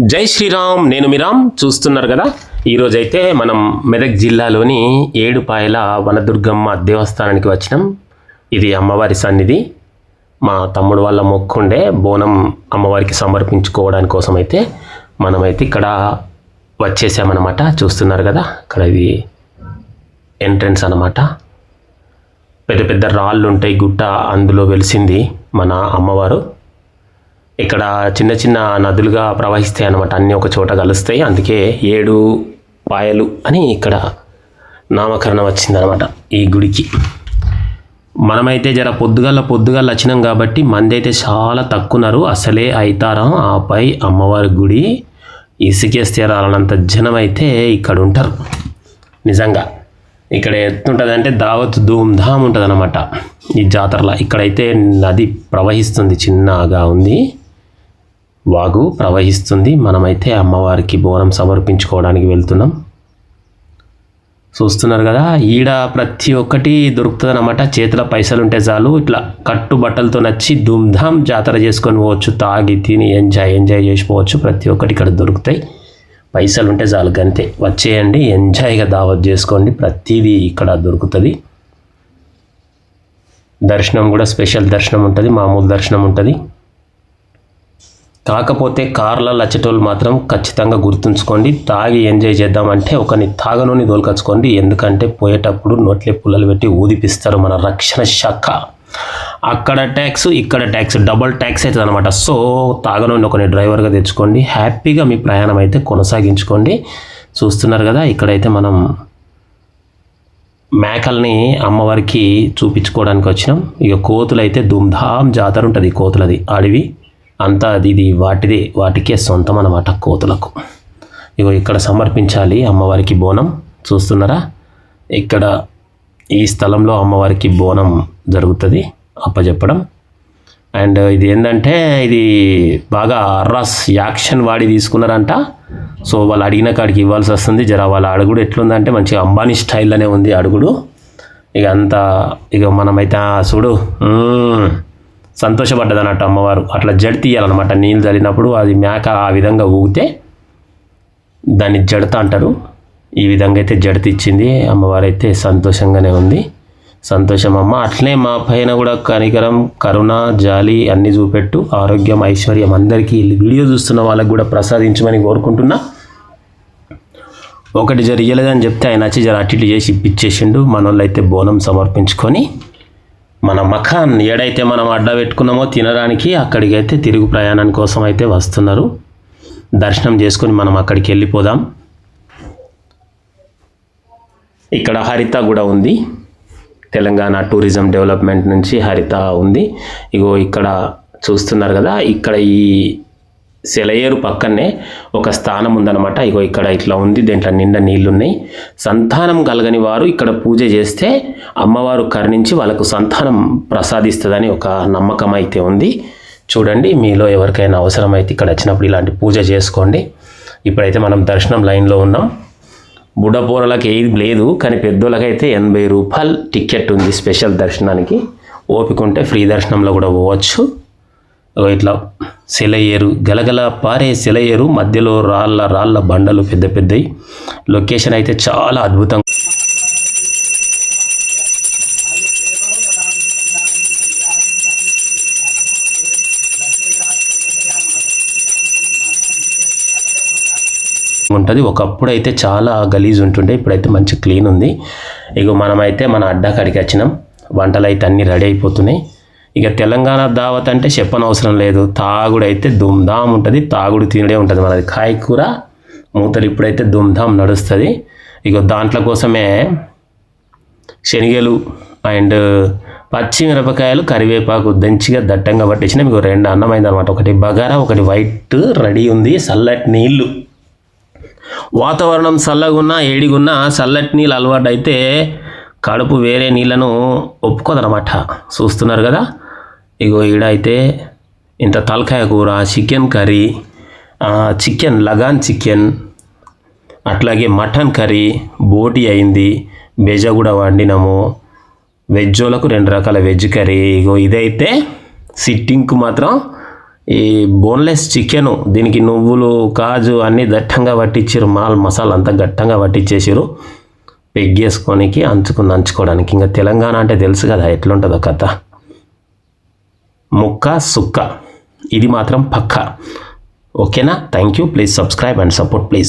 జై శ్రీరామ్ నేను మీరామ్ చూస్తున్నారు కదా? ఈరోజైతే మనం మెదక్ జిల్లాలోని ఏడుపాయల వనదుర్గమ్మ దేవస్థానానికి వచ్చినాం. ఇది అమ్మవారి సన్నిధి. మా తమ్ముడు వాళ్ళ మొక్కుండే బోనం అమ్మవారికి సమర్పించుకోవడానికి కోసం అయితే మనమైతే ఇక్కడ వచ్చేసామన్నమాట. చూస్తున్నారు కదా? ఇక్కడ ఇది ఎంట్రన్స్ అన్నమాట. పెద్ద పెద్ద రాళ్ళు ఉంటాయి గుట్ట అందులో వెలిసింది మన అమ్మవారు. ఇక్కడ చిన్న చిన్న నదులుగా ప్రవహిస్తాయి అన్నమాట. అన్నీ ఒక చోట కలుస్తాయి. అందుకే ఏడు పాయలు అని ఇక్కడ నామకరణం వచ్చిందనమాట ఈ గుడికి. మనమైతే జర పొద్దుగల పొద్దుగల వచ్చినాం కాబట్టి మంది అయితే చాలా తక్కువన్నారు. అసలే అయితారం ఆపై అమ్మవారి గుడి ఇసుకేస్తే రాలనంత జనం అయితే ఇక్కడ ఉంటారు నిజంగా ఇక్కడ ఎత్తుంటుంది అంటే దావత్ ధూమ్ ధామ్ ఉంటుంది అనమాట ఈ జాతరలో. ఇక్కడైతే నది ప్రవహిస్తుంది చిన్నగా ఉంది. వాగు ప్రవహిస్తుంది. మనమైతే అమ్మవారికి బోనం సమర్పించుకోవడానికి వెళ్తున్నాం. చూస్తున్నారు కదా ఈడ ప్రతి ఒక్కటి దొరుకుతుంది అనమాట చేతిలో పైసలు ఉంటే చాలు ఇట్లా కట్టు బట్టలతో నచ్చి ధూమ్ధామ్ జాతర చేసుకొని పోవచ్చు తాగి తిని ఎంజాయ్ ఎంజాయ్ చేసిపోవచ్చు. ప్రతి ఒక్కటి ఇక్కడ దొరుకుతాయి. పైసలు ఉంటే చాలు గంతే. వచ్చేయండి ఎంజాయ్గా దావత్ చేసుకోండి. ప్రతిదీ ఇక్కడ దొరుకుతుంది. దర్శనం కూడా స్పెషల్ దర్శనం ఉంటుంది మామూలు దర్శనం ఉంటుంది. కాకపోతే కార్ల లచ్చేటోళ్ళు మాత్రం ఖచ్చితంగా గుర్తుంచుకోండి తాగి ఎంజాయ్ చేద్దామంటే ఒకని తాగనోని దోలుకొచ్చుకోండి. ఎందుకంటే పోయేటప్పుడు నోట్లే పుల్లలు పెట్టి ఊదిపిస్తారు మన రక్షణ శాఖ. అక్కడ ట్యాక్స్ ఇక్కడ ట్యాక్స్ డబల్ ట్యాక్స్ అవుతుంది అనమాట సో తాగనోని ఒకని డ్రైవర్గా తెచ్చుకోండి. హ్యాపీగా మీ ప్రయాణం అయితే కొనసాగించుకోండి. చూస్తున్నారు కదా ఇక్కడైతే మనం మేకల్ని అమ్మవారికి చూపించుకోవడానికి వచ్చినాం ఇక కోతులైతే అయితే ధూమ్ధామ్ జాతర ఉంటుంది కోతులది అడవి. అంతా అది ఇది వాటిది వాటికే సొంతం అన్నమాట కోతులకు. ఇగో ఇక్కడ సమర్పించాలి అమ్మవారికి బోనం. చూస్తున్నారా? ఇక్కడ ఈ స్థలంలో అమ్మవారికి బోనం జరుగుతుంది అప్పచెప్పడం అండ్ ఇది ఏంటంటే ఇది బాగా అర్రాస్ యాక్షన్ వాడి తీసుకున్నారంట. సో వాళ్ళు అడిగిన కాడికి ఇవ్వాల్సి వస్తుంది. జర వాళ్ళ అడుగుడు ఎట్లుందంటే మంచిగా అంబానీ స్టైల్లోనే ఉంది అడుగుడు. ఇక అంతా ఇక మనమైతే చూడు సంతోషపడ్డది అన్నట్టు అమ్మవారు. అట్లా జడి తీయాలన్నమాట. నీళ్ళు చల్లినప్పుడు అది మేక ఆ విధంగా ఊగితే దాన్ని జడత అంటారు. ఈ విధంగా అయితే జడత ఇచ్చింది అమ్మవారు అయితే సంతోషంగానే ఉంది. సంతోషం అమ్మ. అట్లే మా పైన కూడా కనికరం కరుణ జాలి అన్నీ చూపెట్టు. ఆరోగ్యం ఐశ్వర్యం అందరికీ వీడియో చూస్తున్న వాళ్ళకి కూడా ప్రసాదించమని కోరుకుంటున్నా. ఒకటి జరిగలేదని చెప్తే ఆయన వచ్చి జర అటు ఇటు చేసి ఇప్పించేసిండు. మన వాళ్ళు అయితే బోనం సమర్పించుకొని మన మఖాన్ ఏడైతే మనం అడ్డ పెట్టుకున్నామో తినడానికి అక్కడికి అయితే తిరుగు ప్రయాణం కోసం అయితే వస్తున్నారు. దర్శనం చేసుకొని మనం అక్కడికి వెళ్ళిపోదాం. ఇక్కడ హరిత కూడా ఉంది. తెలంగాణ టూరిజం డెవలప్మెంట్ నుంచి హరిత ఉంది. ఇగో ఇక్కడ చూస్తున్నారు కదా ఇక్కడ ఈ సెలయేరు పక్కనే ఒక స్థానం ఉందన్నమాట ఇగో ఇక్కడ ఇట్లా ఉంది దీంట్లో నిండా నీళ్ళు ఉన్నాయి సంతానం కలగని వారు ఇక్కడ పూజ చేస్తే అమ్మవారు కరుణించి వాళ్ళకు సంతానం ప్రసాదిస్తుందని ఒక నమ్మకం అయితే ఉంది. చూడండి మీలో ఎవరికైనా అవసరమైతే ఇక్కడ వచ్చినప్పుడు ఇలాంటి పూజ చేసుకోండి. ఇప్పుడైతే మనం దర్శనం లైన్లో ఉన్నాం. బుడ్డపోరలకు ఏది లేదు కానీ పెద్దోళ్ళకైతే ఎనభై రూపాయలు టికెట్ ఉంది స్పెషల్ దర్శనానికి. ఓపిక ఉంటే ఫ్రీ దర్శనంలో కూడా పోవచ్చు. ఇట్లా సెలయేరు గలగల పారే సెలయేరు మధ్యలో రాళ్ళ రాళ్ళ బండలు పెద్ద పెద్దవి లొకేషన్ అయితే చాలా అద్భుతంగా ఉంటుంది. ఒకప్పుడు అయితే చాలా గలీజ్ ఉంటుండే ఇప్పుడైతే మంచి క్లీన్ ఉంది. ఇక మనమైతే మన అడ్డా కాడికి వచ్చినాం. వంటలు అయితే అన్నీ రెడీ అయిపోతున్నాయి. ఇక తెలంగాణ దావత్ అంటే చెప్పనవసరం లేదు. తాగుడు అయితే దుమ్ధాం ఉంటుంది తాగుడు తినడే ఉంటుంది మనది. కాయకూర మూతలు ఇప్పుడైతే దుమ్ధాం నడుస్తుంది. ఇక దాంట్లో కోసమే శనగలు అండ్ పచ్చిమిరపకాయలు కరివేపాకు దంచిగా దట్టంగా పట్టించిన. మీకు రెండు అన్నమైంది అనమాట ఒకటి బగారా ఒకటి వైట్ రెడీ ఉంది చల్లటి నీళ్ళు. వాతావరణం చల్లగున్నా ఏడిగున్నా చల్లటి నీళ్ళు అలవాటు అయితే కడుపు వేరే నీళ్ళను ఒప్పుకోదనమాట చూస్తున్నారు కదా? ఇగో ఈడ అయితే ఇంత తలకాయ కూర చికెన్ కర్రీ చికెన్ లగాన్ చికెన్ అట్లాగే మటన్ కర్రీ బోటి అయింది బెజ కూడా వండినాము. వెజ్జోలకు రెండు రకాల వెజ్ కర్రీ. ఇగో ఇదైతే సిట్టింగ్కు మాత్రం ఈ బోన్లెస్ చికెను దీనికి నువ్వులు కాజు అన్నీ దట్టంగా పట్టించారు మాల్ మసాలా అంతా గట్టంగా పట్టించేసారు పెగ్గేసుకోనికి అంచుకుని నంచుకోవడానికి ఇంకా తెలంగాణ అంటే తెలుసు కదా ఎట్లుంటుందో కథ. ముక్క సుక్క. ఇది మాత్రం పక్క. ఓకేనా? Thank you please subscribe and support please